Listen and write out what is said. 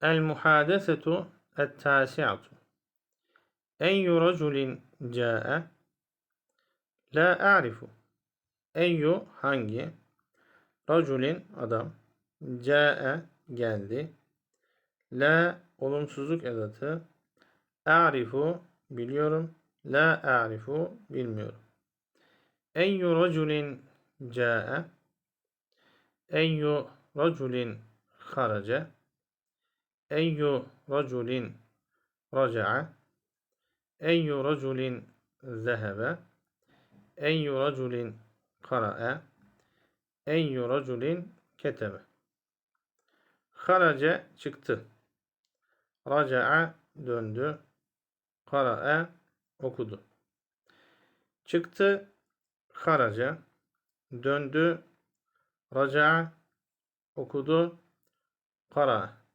El muhadesetu et tasiatu. Eyyu raculin ca'e? La a'rifu. Eyyu hangi? Raculin adam. Ca'e geldi. La olumsuzluk edatı. A'rifu biliyorum. La a'rifu bilmiyorum. Eyyu raculin ca'e? Eyyu raculin harace? Eyyu raculin raca'a? Eyyu raculin zehebe? Eyyu raculin kara'a? Eyyu raculin ketebe? Harace çıktı. Raca'a döndü. Kara'a okudu. Çıktı haraca. Döndü. Raca'a okudu. Kara.